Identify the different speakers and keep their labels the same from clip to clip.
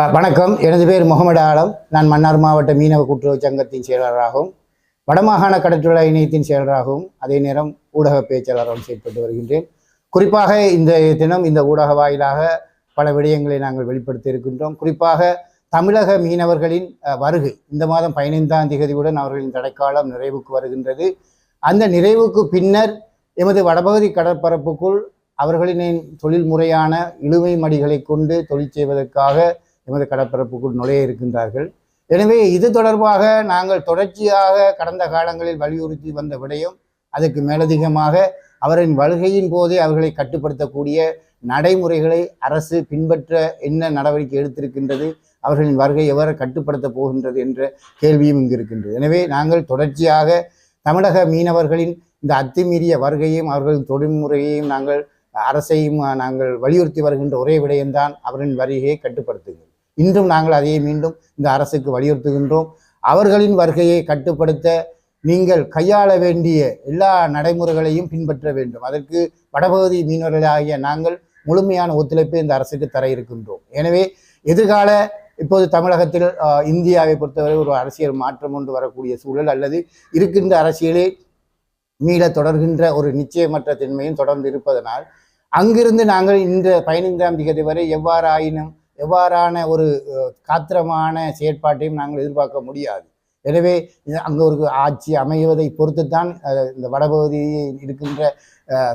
Speaker 1: வணக்கம். எனது பேர் முகமது ஆலம். நான் மன்னார் மாவட்ட மீனவ கூட்டுறவு சங்கத்தின் செயலாளராகவும் வடமாகாண கடற்றொழில் இணையத்தின் செயலராகவும் அதே நேரம் ஊடக பேச்சாளராகவும் செயல்பட்டு வருகின்றேன். குறிப்பாக இந்த தினம் இந்த ஊடக வாயிலாக பல விடயங்களை நாங்கள் வெளிப்படுத்தி இருக்கின்றோம். குறிப்பாக தமிழக மீனவர்களின் வருகை. இந்த மாதம் பதினைந்தாம் தேதியுடன் அவர்களின் தடைக்காலம் நிறைவுக்கு வருகின்றது. அந்த நிறைவுக்கு பின்னர் எமது வடபகுதி கடற்பரப்புக்குள் அவர்களின் தொழில் முறையான இழுவை மடிகளை கொண்டு தொழில் செய்வதற்காக எமது கடற்பரப்புக்குள் நுழைய இருக்கின்றார்கள். எனவே இது தொடர்பாக நாங்கள் தொடர்ச்சியாக கடந்த காலங்களில் வலியுறுத்தி வந்த விடயம் அதற்கு மேலதிகமாக அவரின் வருகையின் போதே அவர்களை கட்டுப்படுத்தக்கூடிய நடைமுறைகளை அரசு பின்பற்ற என்ன நடவடிக்கை எடுத்திருக்கின்றது அவர்களின் வருகை எவ்வாறு கட்டுப்படுத்தப் போகின்றது என்ற கேள்வியும் இங்கு இருக்கின்றது. எனவே நாங்கள் தொடர்ச்சியாக தமிழக மீனவர்களின் இந்த அத்துமீறிய வருகையும் அவர்களின் தொழில்முறையையும் நாங்கள் அரசையும் நாங்கள் வலியுறுத்தி வருகின்ற ஒரே விடயம்தான் அவரின் வருகையை கட்டுப்படுத்துங்கள் இன்றும் நாங்கள் அதையே மீண்டும் இந்த அரசுக்கு வலியுறுத்துகின்றோம். அவர்களின் வருகையை கட்டுப்படுத்த நீங்கள் கையாள வேண்டிய எல்லா நடைமுறைகளையும் பின்பற்ற வேண்டும். அதற்கு வடபகுதி மீனவர்களாகிய நாங்கள் முழுமையான ஒத்துழைப்பை இந்த அரசுக்கு தர இருக்கின்றோம். எனவே எதிர்கால இப்போது தமிழகத்தில் இந்தியாவை பொறுத்தவரை ஒரு அரசியல் மாற்றம் ஒன்று வரக்கூடிய சூழல் அல்லது இருக்கின்ற அரசியலே மீள தொடர்கின்ற ஒரு நிச்சயமற்ற தன்மையும் தொடர்ந்து இருப்பதனால் அங்கிருந்து நாங்கள் இந்த பதினைந்தாம் திகதி வரை எவ்வாறு ஆயினும் எவ்வாறான ஒரு காத்திரமான செயற்பாட்டையும் நாங்கள் எதிர்பார்க்க முடியாது. எனவே அங்கே ஒரு ஆட்சி அமைவதை பொறுத்துத்தான் இந்த வடபகுதியில் இருக்கின்ற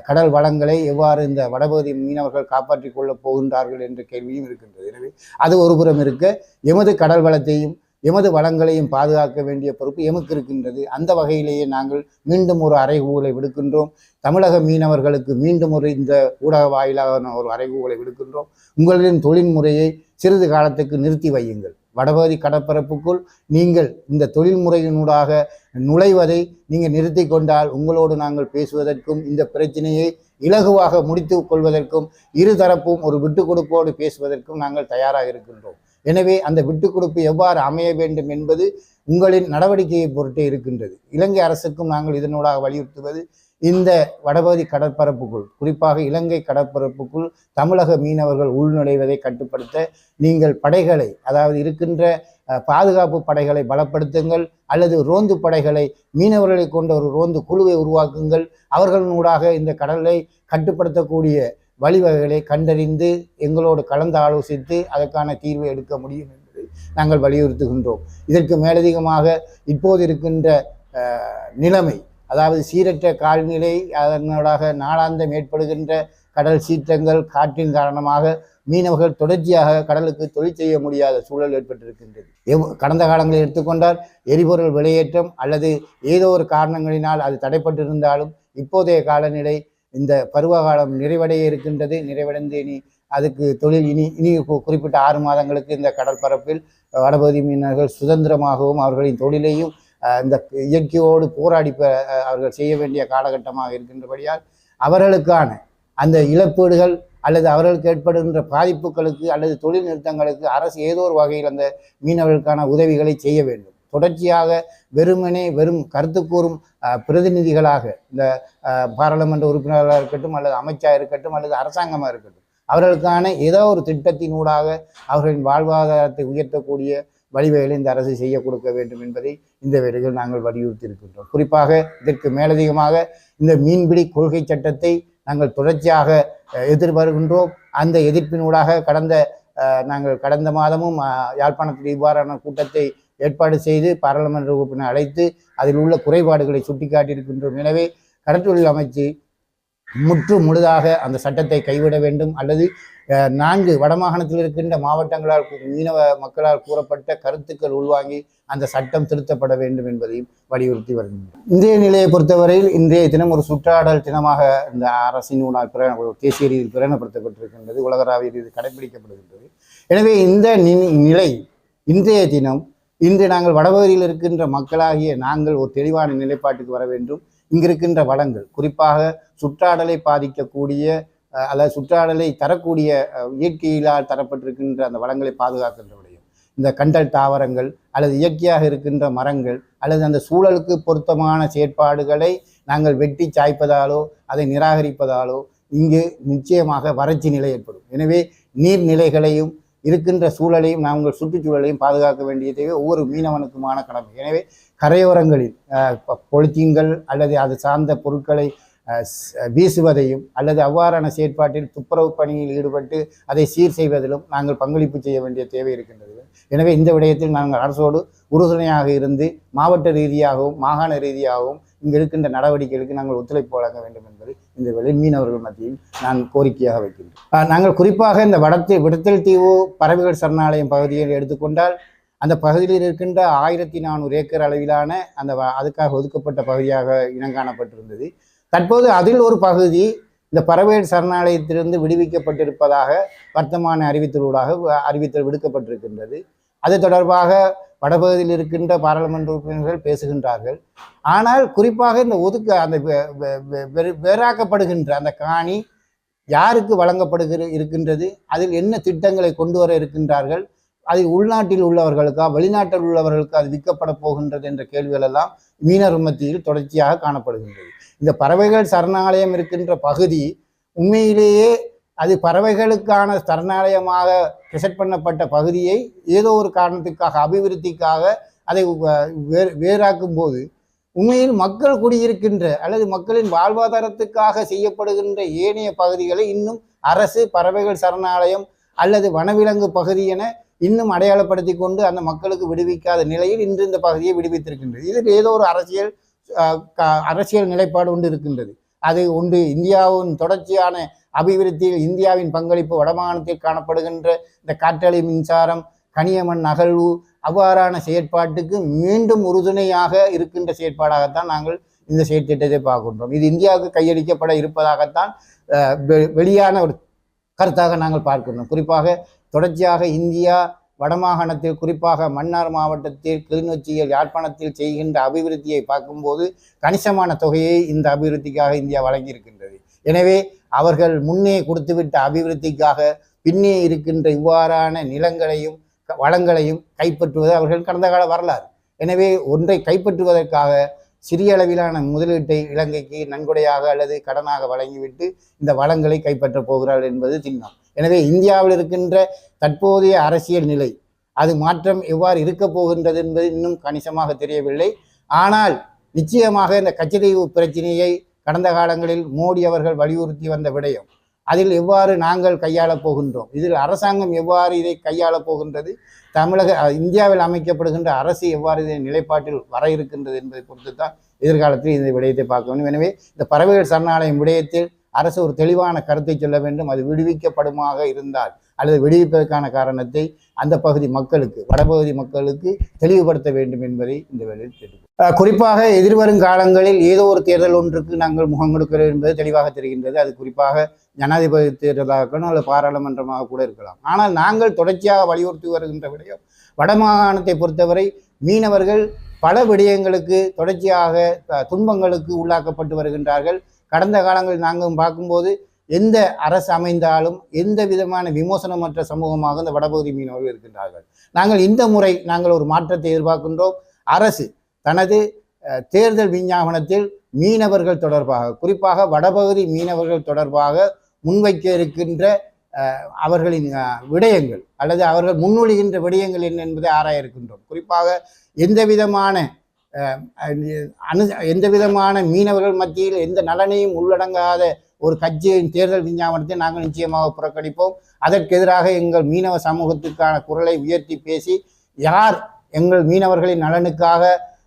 Speaker 1: கடல் வளங்களை எவ்வாறு இந்த வடபகுதி மீனவர்கள் காப்பாற்றிக் கொள்ளப் போகின்றார்கள் என்ற கேள்வியும் இருக்கின்றது. எனவே அது ஒரு புறம் இருக்க எமது கடல் வளத்தையும் எமது வளங்களையும் பாதுகாக்க வேண்டிய பொறுப்பு எமக்கு இருக்கின்றது. அந்த வகையிலேயே நாங்கள் மீண்டும் ஒரு அறைகூலை விடுக்கின்றோம். தமிழக மீனவர்களுக்கு மீண்டும் ஒரு இந்த ஊடக வாயிலாக ஒரு அறைகூலை விடுக்கின்றோம். உங்களின் தொழில்முறையை சிறிது காலத்துக்கு நிறுத்தி வையுங்கள். வடபகுதி கடற்பரப்புக்குள் நீங்கள் இந்த தொழில்முறையினூடாக நுழைவதை நீங்கள் நிறுத்தி கொண்டால் உங்களோடு நாங்கள் பேசுவதற்கும் இந்த பிரச்சனையை இலகுவாக முடித்து கொள்வதற்கும் இருதரப்பும் ஒரு விட்டு கொடுப்போடு பேசுவதற்கும் நாங்கள் தயாராக இருக்கின்றோம். எனவே அந்த விட்டுக் கொடுப்பு எவ்வாறு அமைய வேண்டும் என்பது உங்களின் நடவடிக்கையை பொருட்டே இருக்கின்றது. இலங்கை அரசுக்கும் நாங்கள் இதனூடாக வலியுறுத்துவது இந்த வடபகுதி கடற்பரப்புக்குள் குறிப்பாக இலங்கை கடற்பரப்புக்குள் தமிழக மீனவர்கள் உள்நுழைவதை கட்டுப்படுத்த நீங்கள் படைகளை அதாவது இருக்கின்ற பாதுகாப்பு படைகளை பலப்படுத்துங்கள் அல்லது ரோந்து படைகளை மீனவர்களை கொண்ட ஒரு ரோந்து குழுவை உருவாக்குங்கள் அவர்களினூடாக இந்த கடலை கட்டுப்படுத்தக்கூடிய வழிவகைகளை கண்டறிந்து எங்களோடு கலந்து ஆலோசித்து அதற்கான தீர்வை எடுக்க முடியும் என்பதை நாங்கள் வலியுறுத்துகின்றோம். இதற்கு மேலதிகமாக இப்போது இருக்கின்ற நிலைமை அதாவது சீரற்ற கால்நிலை அதனூடாக நாளாந்தம் ஏற்படுகின்ற கடல் சீற்றங்கள் காற்றின் காரணமாக மீனவர்கள் தொடர்ச்சியாக கடலுக்கு தொழில் செய்ய முடியாத சூழல் ஏற்பட்டிருக்கின்றது. எவ் கடந்த காலங்களில் எடுத்துக்கொண்டால் எரிபொருள் விலையேற்றம் அல்லது ஏதோ ஒரு காரணங்களினால் அது தடைப்பட்டிருந்தாலும் இப்போதைய காலநிலை இந்த பருவகாலம் நிறைவடைய இருக்கின்றது நிறைவடைந்து இனி அதுக்கு தொழில் இனி இனி கு- குறிப்பிட்ட ஆறு மாதங்களுக்கு இந்த கடற்பரப்பில் வடபகுதி மீனவர்கள் சுதந்திரமாகவும் அவர்களின் தொழிலையும் இந்த இயற்கையோடு போராடி அவர்கள் செய்ய வேண்டிய காலகட்டமாக இருக்கின்றபடியால் அவர்களுக்கான அந்த இழப்பீடுகள் அல்லது அவர்களுக்கு ஏற்படுகின்ற பாதிப்புகளுக்கு அல்லது தொழில் நிறுத்தங்களுக்கு அரசு ஏதோ ஒரு வகையில் அந்த மீனவர்களுக்கான உதவிகளை செய்ய வேண்டும். தொடர்ச்சியாக வெறுமனே வெறும் கருத்து கூறும் பிரதிநிதிகளாக இந்த பாராளுமன்ற உறுப்பினர்களாக இருக்கட்டும் அல்லது அமைச்சா இருக்கட்டும் அல்லது அரசாங்கமாக இருக்கட்டும் அவர்களுக்கான ஏதோ ஒரு திட்டத்தினூடாக அவர்களின் வாழ்வாதாரத்தை உயர்த்தக்கூடிய வழிவகைகளை இந்த அரசு செய்ய கொடுக்க வேண்டும் என்பதை இந்த வேளையில் நாங்கள் வலியுறுத்தி இருக்கின்றோம் குறிப்பாக இதற்கு மேலதிகமாக இந்த மீன்பிடி கொள்கை சட்டத்தை நாங்கள் தொடர்ச்சியாக எதிர்வருகின்றோம். அந்த எதிர்ப்பினூடாக கடந்த நாங்கள் கடந்த மாதமும் யாழ்ப்பாணத்தில் இவ்வாறான கூட்டத்தை ஏற்பாடு செய்து பாராளுமன்ற உறுப்பினர் அழைத்து அதில் உள்ள குறைபாடுகளை சுட்டிக்காட்டியிருக்கின்றோம். எனவே கடற்றொழில் அமைச்சு முற்று முழுதாக அந்த சட்டத்தை கைவிட வேண்டும். அல்லது அஹ், நான்கு வடமாகாணத்தில் இருக்கின்ற மாவட்டங்களால் மீனவ மக்களால் கூறப்பட்ட கருத்துக்கள் உள்வாங்கி அந்த சட்டம் திருத்தப்பட வேண்டும் என்பதையும் வலியுறுத்தி வருகின்றனர் இந்திய நிலையை பொறுத்தவரையில் இன்றைய தினம் ஒரு சுற்றாடல் தினமாக இந்த அரசின் பிர ஒரு தேசிய ரீதியில் பிரகடனப்படுத்தப்பட்டிருக்கின்றது உலகளாவிய ரீதியில் கடைபிடிக்கப்படுகின்றது எனவே இந்த நிலை இன்றைய தினம் இன்று நாங்கள் வடபகுதியில் இருக்கின்ற மக்களாகிய நாங்கள் ஒரு தெளிவான நிலைப்பாட்டுக்கு வர வேண்டும். இங்கிருக்கின்ற வளங்கள் குறிப்பாக சுற்றாடலை பாதிக்கக்கூடிய அல்லது சுற்றாடலை தரக்கூடிய இயற்கையிலால் தரப்பட்டிருக்கின்ற அந்த வளங்களை பாதுகாக்கின்ற விடயம் இந்த கண்டல் தாவரங்கள் அல்லது இயற்கையாக இருக்கின்ற மரங்கள் அல்லது அந்த சூழலுக்கு பொருத்தமான செயற்பாடுகளை நாங்கள் வெட்டி சாய்ப்பதாலோ அதை நிராகரிப்பதாலோ இங்கு நிச்சயமாக வறட்சி நிலை ஏற்படும். எனவே நீர்நிலைகளையும் இருக்கின்ற சூழலையும் நாங்கள் சுற்றுச்சூழலையும் பாதுகாக்க வேண்டிய தேவை ஒவ்வொரு மீனவனுக்குமான கடமை. எனவே கரையோரங்களில் அஹ், பொலித்தீன்கள் அல்லது அது சார்ந்த பொருட்களை வீசுவதையும் அல்லது அவ்வாறான செயற்பாட்டில் துப்புரவு பணியில் ஈடுபட்டு அதை சீர் செய்வதிலும் நாங்கள் பங்களிப்பு செய்ய வேண்டிய தேவை இருக்கின்றது. எனவே இந்த விடயத்தில் நாங்கள் அரசோடு உறுதுணையாக இருந்து மாவட்ட ரீதியாகவும் மாகாண ரீதியாகவும் இங்கு இருக்கின்ற நடவடிக்கைகளுக்கு நாங்கள் ஒத்துழைப்பு வழங்க வேண்டும் என்பது இந்த வெளி மீனவர்கள் மத்தியில் நான் கோரிக்கையாக வைக்கின்றேன். நாங்கள் குறிப்பாக இந்த வடத்து விடத்தல் தீவு பறவைகள் சரணாலயம் பகுதியில் எடுத்துக்கொண்டால் அந்த பகுதியில் இருக்கின்ற ஆயிரத்தி நானூறு ஏக்கர் அளவிலான அந்த வ- அதுக்காக ஒதுக்கப்பட்ட பகுதியாக இனங்காணப்பட்டிருந்தது தற்போது அதில் ஒரு பகுதி இந்த பறவைகள் சரணாலயத்திலிருந்து விடுவிக்கப்பட்டிருப்பதாக வர்த்தமான அறிவித்தலூடாக அறிவித்தல் விடுக்கப்பட்டிருக்கின்றது. அது தொடர்பாக வடபகுதியில் இருக்கின்ற பாராளுமன்ற உறுப்பினர்கள் பேசுகின்றார்கள். ஆனால் குறிப்பாக இந்த ஒதுக்க அந்த வேறாக்கப்படுகின்ற அந்த காணி யாருக்கு வழங்கப்படுகிற இருக்கின்றது? அதில் என்ன திட்டங்களை கொண்டு வர இருக்கின்றார்கள்? அது உள்நாட்டில் உள்ளவர்களுக்கா வெளிநாட்டில் உள்ளவர்களுக்கு அது விற்கப்பட போகின்றது என்ற கேள்விகள் எல்லாம் மீனவர் மத்தியில் தொடர்ச்சியாக காணப்படுகின்றது. இந்த பறவைகள் சரணாலயம் இருக்கின்ற பகுதி உண்மையிலேயே அது பறவைகளுக்கான சரணாலயமாக செட் பண்ணப்பட்ட பகுதியை ஏதோ ஒரு காரணத்துக்காக அபிவிருத்திக்காக அதை வே- வேறாக்கும் போது உண்மையில் மக்கள் குடியிருக்கின்ற அல்லது மக்களின் வாழ்வாதாரத்துக்காக செய்யப்படுகின்ற ஏனைய பகுதிகளை இன்னும் அரசு பறவைகள் சரணாலயம் அல்லது வனவிலங்கு பகுதி என இன்னும் அடையாளப்படுத்தி கொண்டு அந்த மக்களுக்கு விடுவிக்காத நிலையில் இன்று இந்த பகுதியை விடுவித்திருக்கின்றது. இதில் ஏதோ ஒரு அரசியல் அரசியல் நிலைப்பாடு ஒன்று இருக்கின்றது. அது ஒன்று இந்தியாவின் தொடர்ச்சியான அபிவிருத்தியில் இந்தியாவின் பங்களிப்பு வடமாகாணத்தில் காணப்படுகின்ற இந்த காற்றலை மின்சாரம் கனியமன் அகழ்வு அவ்வாறான செயற்பாட்டுக்கு மீண்டும் உறுதுணையாக இருக்கின்ற செயற்பாடாகத்தான் நாங்கள் இந்த செயற்திட்டத்தை பார்க்கின்றோம். இது இந்தியாவுக்கு கையளிக்கப்பட இருப்பதாகத்தான் வெளியான ஒரு கருத்தாக நாங்கள் பார்க்கின்றோம். குறிப்பாக தொடர்ச்சியாக இந்தியா வடமாகாணத்தில் குறிப்பாக மன்னார் மாவட்டத்தில் கிளிநொச்சியில் யாழ்ப்பாணத்தில் செய்கின்ற அபிவிருத்தியை பார்க்கும்போது கணிசமான தொகையை இந்த அபிவிருத்திக்காக இந்தியா வழங்கியிருக்கின்றது. எனவே அவர்கள் முன்னே கொடுத்துவிட்ட அபிவிருத்திக்காக பின்னே இருக்கின்ற இவ்வாறான நிலங்களையும் க- வளங்களையும் கைப்பற்றுவது அவர்கள் கடந்த கால வரலாறு. எனவே ஒன்றை கைப்பற்றுவதற்காக சிறிய அளவிலான முதலீட்டை இலங்கைக்கு நன்கொடையாக அல்லது கடனாக வழங்கிவிட்டு இந்த வளங்களை கைப்பற்றப் போகிறார்கள் என்பது திண்ணம். எனவே இந்தியாவில் இருக்கின்ற தற்போதைய அரசியல் நிலை அது மாற்றம் எவ்வாறு இருக்கப் போகின்றது என்பது இன்னும் கணிசமாக தெரியவில்லை. ஆனால் நிச்சயமாக இந்த கச்சதீவு பிரச்சனையை கடந்த காலங்களில் மோடி அவர்கள் வலியுறுத்தி வந்த விடயம். அதில் எவ்வாறு நாங்கள் கையாளப் போகின்றோம்? இதில் அரசாங்கம் எவ்வாறு இதை கையாளப் போகின்றது? தமிழக இந்தியாவில் அமைக்கப்படுகின்ற அரசு எவ்வாறு இதை நிலைப்பாட்டில் வர இருக்கின்றது என்பதை பொறுத்து தான் எதிர்காலத்தில் இந்த விடயத்தை பார்க்க வேண்டும். எனவே இந்த பறவைகள் சரணாலயம் விடயத்தில் அரசு ஒரு தெளிவான கருத்தை சொல்ல வேண்டும். அது விடுவிக்கப்படுமாக இருந்தால் அல்லது விடுவிப்பதற்கான காரணத்தை அந்த பகுதி மக்களுக்கு வடபகுதி மக்களுக்கு தெளிவுபடுத்த வேண்டும் என்பதை இந்த வேளையில் கேட்டுக்கொள்கிறேன். குறிப்பாக எதிர்வரும் காலங்களில் ஏதோ ஒரு தேர்தல் ஒன்றுக்கு நாங்கள் முகம் கொடுக்கிறோம் என்பது தெளிவாக தெரிகின்றது. அது குறிப்பாக ஜனாதிபதி தேர்தலாக இருக்கணும் அல்லது பாராளுமன்றமாக கூட இருக்கலாம். ஆனால் நாங்கள் தொடர்ச்சியாக வலியுறுத்தி வருகின்ற விடயம் வடமாகாணத்தை பொறுத்தவரை மீனவர்கள் பல விடயங்களுக்கு தொடர்ச்சியாக துன்பங்களுக்கு உள்ளாக்கப்பட்டு வருகின்றார்கள். கடந்த காலங்களில் நாங்கள் பார்க்கும்போது எந்த அரசு அமைந்தாலும் எந்த விதமான விமோசனமற்ற சமூகமாக இந்த வடபகுதி மீனவர்கள் இருக்கின்றார்கள். நாங்கள் இந்த முறை நாங்கள் ஒரு மாற்றத்தை எதிர்பார்க்கின்றோம். அரசு தனது தேர்தல் விஞ்ஞாபனத்தில் மீனவர்கள் தொடர்பாக குறிப்பாக வடபகுதி மீனவர்கள் தொடர்பாக முன்வைக்க இருக்கின்ற அவர்களின் விடயங்கள் அல்லது அவர்கள் முன்மொழிகின்ற விடயங்கள் என்ன என்பதை ஆராய இருக்கின்றோம் குறிப்பாக எந்த விதமான அஹ், அனு எந்த விதமான மீனவர்கள் மத்தியில் எந்த நலனையும் உள்ளடங்காத ஒரு கட்சியின் தேர்தல் விஞ்ஞாபனத்தை நாங்கள் நிச்சயமாக புறக்கணிப்போம். அதற்கு எதிராக எங்கள் மீனவ சமூகத்துக்கான குரலை உயர்த்தி பேசி யார் எங்கள் மீனவர்களின் நலனுக்காக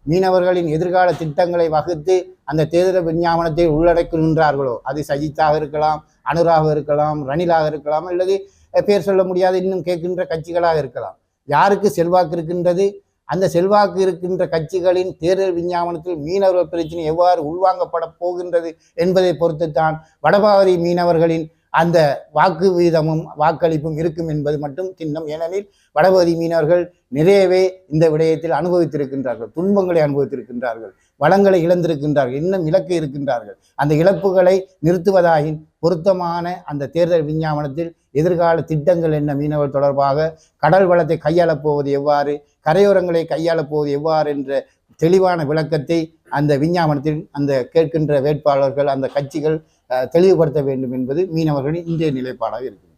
Speaker 1: மீனவர்களின் எதிர்கால திட்டங்களை வகுத்து அந்த தேர்தல் விஞ்ஞாபனத்தை உள்ளடக்குகின்றார்களோ அது சஜித்தாக இருக்கலாம் அனுராக இருக்கலாம் ரணிலாக இருக்கலாம் அல்லது பேர் சொல்ல முடியாது இன்னும் கேட்கின்ற கட்சிகளாக இருக்கலாம். யாருக்கு செல்வாக்கு இருக்கின்றது? அந்த செல்வாக்கு இருக்கின்ற கட்சிகளின் தேர்தல் விஞ்ஞாபனத்தில் மீனவர் பிரச்சனை எவ்வாறு உள்வாங்கப்பட போகின்றது என்பதை பொறுத்துத்தான் வடபாவரி மீனவர்களின் அந்த வாக்கு வீதமும் வாக்களிப்பும் இருக்கும் என்பது மட்டும் திண்ணம். ஏனெனில் வடபகுதி மீனவர்கள் நிறையவே இந்த விடயத்தில் அனுபவித்திருக்கின்றார்கள். துன்பங்களை அனுபவித்திருக்கின்றார்கள். வளங்களை இழந்திருக்கின்றார்கள். இன்னும் இலக்கு இருக்கின்றார்கள். அந்த இழப்புகளை நிறுத்துவதாயின் பொருத்தமான அந்த தேர்தல் விஞ்ஞாபனத்தில் எதிர்கால திட்டங்கள் என்ன மீனவர் தொடர்பாக கடல் வளத்தை கையாளப் போவது எவ்வாறு கரையோரங்களை கையாளப் போவது எவ்வாறு என்ற தெளிவான விளக்கத்தை அந்த விஞ்ஞாபனத்தில் அந்த கேட்கின்ற வேட்பாளர்கள் அந்த கட்சிகள் தெளிவுபடுத்த வேண்டும் என்பது மீனவர்களின் இன்றைய நிலைப்பாடாக இருக்கிறது.